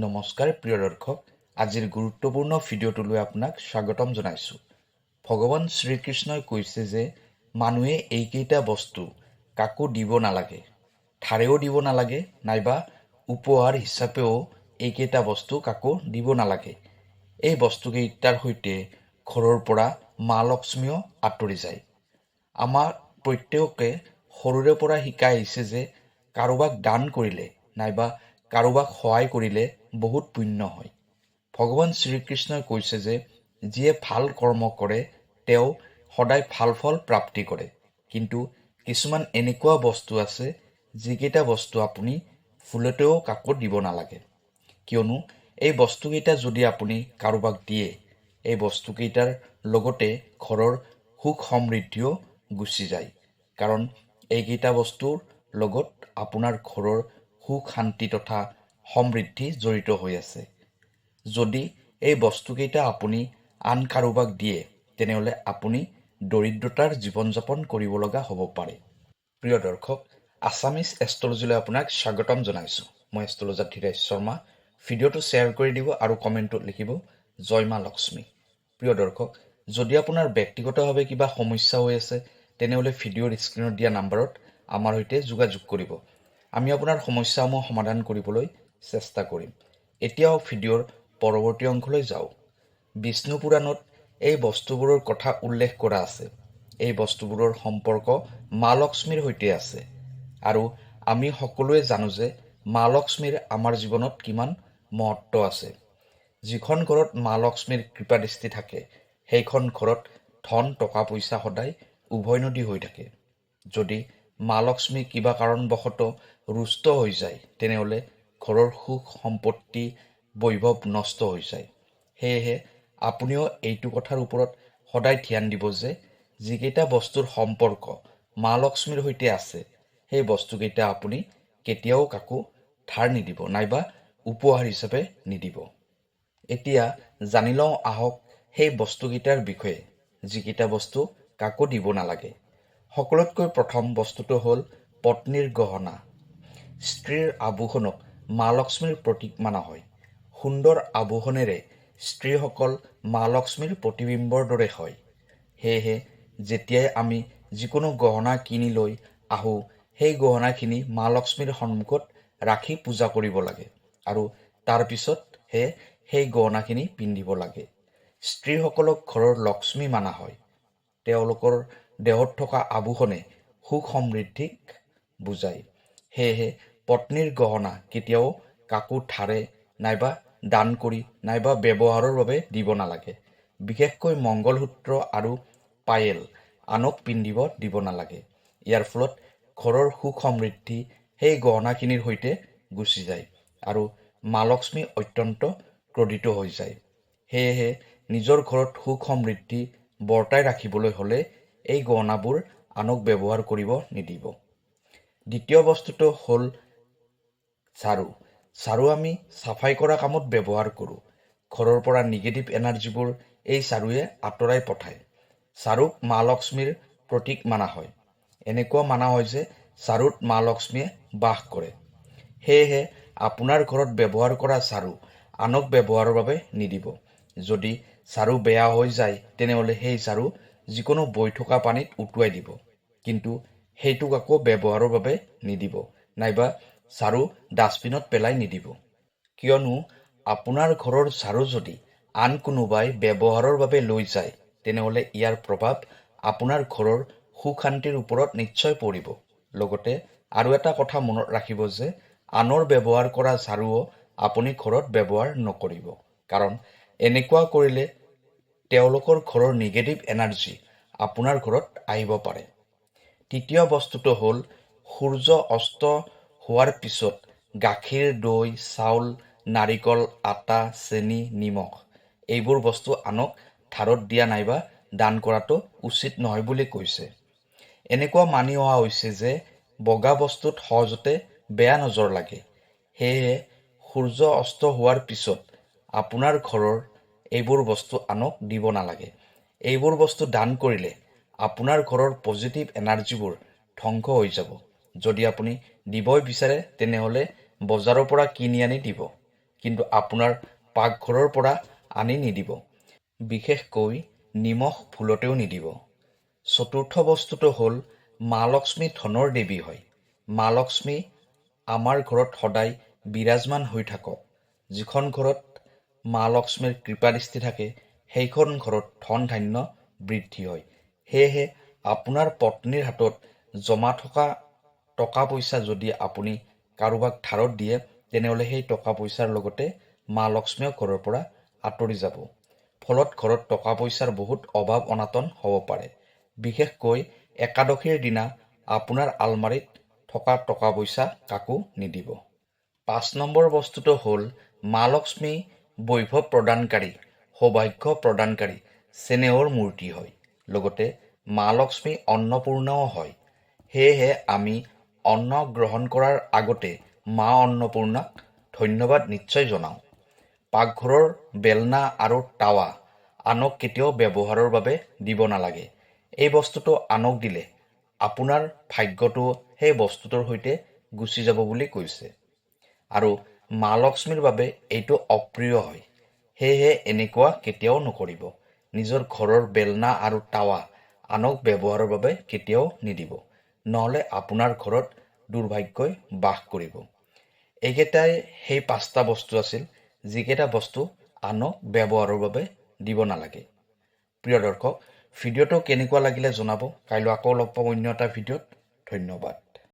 নমস্কাৰ প্ৰিয় দৰ্শক আজিৰ গুৰুত্বপূৰ্ণ ভিডিঅ'টোলৈ আপোনাক স্বাগতম জনাইছোঁ। ভগৱান শ্ৰীকৃষ্ণই কৈছে যে, মানুহে এইকেইটা বস্তু কাকো দিব নালাগে ধাৰেও দিব নালাগে, নাইবা উপহাৰ হিচাপেও এইকেইটা বস্তু কাকো দিব নালাগে। এই বস্তুকেইটাৰ সৈতে ঘৰৰ পৰা মা লক্ষ্মীও আঁতৰি যায়। আমাৰ প্ৰত্যেককে সৰুৰে পৰা শিকাই আহিছে যে, কাৰোবাক দান কৰিলে, নাইবা কাৰোবাক সহায় কৰিলে বহুত পুণ্য হয়। ভগৱান শ্ৰীকৃষ্ণই কৈছে যে যিয়ে ভাল কৰ্ম কৰে তেওঁ সদায় ভাল ফল প্ৰাপ্তি কৰে। কিন্তু কিছুমান এনেকুৱা বস্তু আছে যিকেইটা বস্তু আপুনি ভুলতেও কাকো দিব নালাগে। কিয়নো এই বস্তুকেইটা যদি আপুনি কাৰোবাক দিয়ে এই বস্তুকেইটাৰ লগতে ঘৰৰ সুখ সমৃদ্ধিও গুচি যায়। কাৰণ এইকেইটা বস্তুৰ লগত আপোনাৰ ঘৰৰ সুখ শান্তি তথা সমৃদ্ধি জড়িত হৈ আছে। যদি এই বস্তুকেইটা আপুনি আন কাৰোবাক দিয়ে, তেনেহ'লে আপুনি দৰিদ্ৰতাৰ জীৱন যাপন কৰিব লগা হ'ব পাৰে। প্ৰিয় দৰ্শক আছামিজ এষ্ট্ৰলজিলৈ আপোনাক স্বাগতম জনাইছোঁ। মই এষ্ট্ৰলজাৰ ধীৰেশ শৰ্মা। ভিডিঅ'টো শ্বেয়াৰ কৰি দিব আৰু কমেণ্টত লিখিব, জয় মা লক্ষ্মী। প্ৰিয় দৰ্শক, যদি আপোনাৰ ব্যক্তিগতভাৱে কিবা সমস্যা হৈ আছে, তেনেহ'লে ভিডিঅ'ৰ স্ক্ৰীণত দিয়া নাম্বাৰত আমাৰ সৈতে যোগাযোগ কৰিব। আমি আপোনাৰ সমস্যাসমূহ সমাধান কৰিবলৈ চেষ্টা কৰিম। এতিয়াও ভিডিঅ'ৰ পৰৱৰ্তী অংশলৈ যাওঁ বিষ্ণু পুৰাণত এই বস্তুবোৰৰ কথা উল্লেখ কৰা আছে। এই বস্তুবোৰৰ সম্পৰ্ক মা লক্ষ্মীৰ সৈতে আছে। আৰু আমি সকলোৱে জানো যে মা লক্ষ্মীৰ আমাৰ জীৱনত কিমান মহত্ব আছে। যিখন ঘৰত মা লক্ষ্মীৰ কৃপাদৃষ্টি থাকে সেইখন ঘৰত ধন টকা পইচা সদায় উভৈনদী হৈ থাকে। যদি মা লক্ষ্মী কিবা কাৰণবশতঃ ৰুষ্ট হৈ যায় তেনেহ'লে ঘৰৰ সুখ সম্পত্তি বৈভৱ নষ্ট হৈ যায়। সেয়েহে আপুনিও এইটো কথাৰ ওপৰত সদায় ধ্যান দিব যে যিকেইটা বস্তুৰ সম্পৰ্ক মা লক্ষ্মীৰ সৈতে আছে সেই বস্তুকেইটা আপুনি কেতিয়াও কাকো ধাৰ নিদিব নাইবা উপহাৰ হিচাপে নিদিব। এতিয়া জানি লওঁ আহক সেই বস্তুকেইটাৰ বিষয়ে যিকেইটা বস্তু কাকো দিব নালাগে। সকলোতকৈ প্ৰথম বস্তুটো হ'ল পত্নীৰ গহনা। স্ত্ৰীৰ আভূষণক মা লক্ষ্মীৰ প্ৰতীক মানা হয়। সুন্দৰ আভূষণেৰে স্ত্ৰীসকল মা লক্ষ্মীৰ প্ৰতিবিম্বৰ দৰে হয়। সেয়েহে যেতিয়াই আমি যিকোনো গহনা কিনি লৈ আহোঁ সেই গহনাখিনি মা লক্ষ্মীৰ সন্মুখত ৰাখি পূজা কৰিব লাগে আৰু তাৰপিছতহে সেই গহনাখিনি পিন্ধিব লাগে। স্ত্ৰীসকলক ঘৰৰ লক্ষ্মী মানা হয়। তেওঁলোকৰ দেহত থকা আভূষণে সুখ সমৃদ্ধিক বুজায়। সেয়েহে পত্নীৰ গহনা কেতিয়াও কাকো ধাৰে নাইবা দান কৰি নাইবা ব্যৱহাৰৰ বাবে দিব নালাগে। বিশেষকৈ মংগলসূত্ৰ আৰু পায়েল আনক পিন্ধিব দিব নালাগে। ইয়াৰ ফলত ঘৰৰ সুখ সমৃদ্ধি সেই গহনাখিনিৰ সৈতে গুচি যায় আৰু মা লক্ষ্মী অত্যন্ত ক্ৰোধিত হৈ যায়। সেয়েহে নিজৰ ঘৰত সুখ সমৃদ্ধি বৰ্তাই ৰাখিবলৈ হ'লে এই গহনাবোৰ আনক ব্যৱহাৰ কৰিব নিদিব। দ্বিতীয় বস্তুটো হ'ল ঝাৰু ঝাৰু আমি চাফাই কৰা কামত ব্যৱহাৰ কৰোঁ। ঘৰৰ পৰা নিগেটিভ এনাৰ্জিবোৰ এই ঝাৰুৱে আঁতৰাই পঠায়। ঝাৰুক মা লক্ষ্মীৰ প্ৰতীক মানা হয়। এনেকুৱা মানা হয় যে ঝাৰুত মা লক্ষ্মীয়ে বাস কৰে। সেয়েহে আপোনাৰ ঘৰত ব্যৱহাৰ কৰা ঝাৰু আনক ব্যৱহাৰৰ বাবে নিদিব। যদি ঝাৰু বেয়া হৈ যায়, তেনেহ'লে সেই ঝাৰু যিকোনো বৈ থকা পানীত উটুৱাই দিব, কিন্তু সেইটোক আকৌ ব্যৱহাৰৰ বাবে নিদিব, নাইবা ঝাৰু ডাষ্টবিনত পেলাই নিদিব। কিয়নো আপোনাৰ ঘৰৰ ঝাৰু যদি আন কোনোবাই ব্যৱহাৰৰ বাবে লৈ যায়, তেনেহ'লে ইয়াৰ প্ৰভাৱ আপোনাৰ ঘৰৰ সুখ শান্তিৰ ওপৰত নিশ্চয় পৰিব। লগতে আৰু এটা কথা মনত ৰাখিব যে আনৰ ব্যৱহাৰ কৰা ঝাৰুও আপুনি ঘৰত ব্যৱহাৰ নকৰিব, কাৰণ এনেকুৱা কৰিলে তেওঁলোকৰ ঘৰৰ নিগেটিভ এনাৰ্জি আপোনাৰ ঘৰত আহিব পাৰে। তৃতীয় বস্তুটো হ'ল সূৰ্য অস্ত হোৱাৰ পিছত গাখীৰ দৈ চাউল নাৰিকল আটা চেনি নিমখ এইবোৰ বস্তু আনক ধাৰত দিয়া নাইবা দান কৰাটো উচিত নহয় বুলি কৈছে। এনেকুৱা মানি অহা হৈছে যে বগা বস্তুত সহজতে বেয়া নজৰ লাগে। সেয়েহে সূৰ্য অস্ত হোৱাৰ পিছত আপোনাৰ ঘৰৰ এইবোৰ বস্তু আনক দিব নালাগে। এইবোৰ বস্তু দান কৰিলে আপোনাৰ ঘৰৰ পজিটিভ এনাৰ্জিবোৰ ধ্বংস হৈ যাব। যদি আপুনি দিবই বিচাৰে তেনেহ'লে বজাৰৰ পৰা কিনি আনি দিব। কিন্তু আপোনাৰ পাকঘৰৰ পৰা আনি নিদিব। বিশেষকৈ নিমখ ভুলতেও নিদিব। চতুৰ্থ বস্তুটো হ'ল মা লক্ষ্মী ধনৰ দেৱী হয়। মা লক্ষ্মী আমাৰ ঘৰত সদায় বিৰাজমান হৈ থাকক। যিখন ঘৰত মা লক্ষ্মীৰ কৃপাদৃষ্টি থাকে সেইখন ঘৰত ধন ধান্য বৃদ্ধি হয়। সেয়েহে আপোনাৰ পত্নীৰ হাতত জমা থকা টকা পইচা যদি আপুনি কাৰোবাক ধাৰত দিয়ে তেনেহ'লে সেই টকা পইচাৰ লগতে মা লক্ষ্মীও ঘৰৰ পৰা আঁতৰি যাব। ফলত ঘৰত টকা পইচাৰ বহুত অভাৱ অনাটন হ'ব পাৰে। বিশেষকৈ একাদশীৰ দিনা আপোনাৰ আলমাৰিত থকা টকা পইচা কাকো নিদিব। পাঁচ নম্বৰ বস্তুটো হ'ল মা লক্ষ্মী বৈভৱ প্ৰদানকাৰী, সৌভাগ্য প্ৰদানকাৰী চেনেহৰ মূৰ্তি হয়। লগতে মা লক্ষ্মী অন্নপূৰ্ণাও হয়। সেয়েহে আমি অন্ন গ্ৰহণ কৰাৰ আগতে মা অন্নপূৰ্ণাক ধন্যবাদ নিশ্চয় জনাওঁ। পাকঘৰৰ বেলনা আৰু টাৱা আনক কেতিয়াও ব্যৱহাৰৰ বাবে দিব নালাগে। এই বস্তুটো আনক দিলে আপোনাৰ ভাগ্যটো সেই বস্তুটোৰ সৈতে গুচি যাব বুলি কৈছে। আৰু মা লক্ষ্মীৰ বাবে এইটো অপ্ৰিয় হয়। সেয়েহে এনেকুৱা কেতিয়াও নকৰিব। নিজৰ ঘৰৰ বেলনা আৰু টাৱা আনক ব্যৱহাৰৰ বাবে কেতিয়াও নিদিব। নহ'লে আপোনাৰ ঘৰত দুৰ্ভাগ্যই বাস কৰিব। এইকেইটাই সেই পাঁচটা বস্তু আছিল, যিকেইটা বস্তু আনক ব্যৱহাৰৰ বাবে দিব নালাগে। প্ৰিয় দৰ্শক, ভিডিঅ'টো কেনেকুৱা লাগিলে জনাব। কাইলৈ আকৌ লগ পাম অন্য এটা ভিডিঅ'ত। ধন্যবাদ।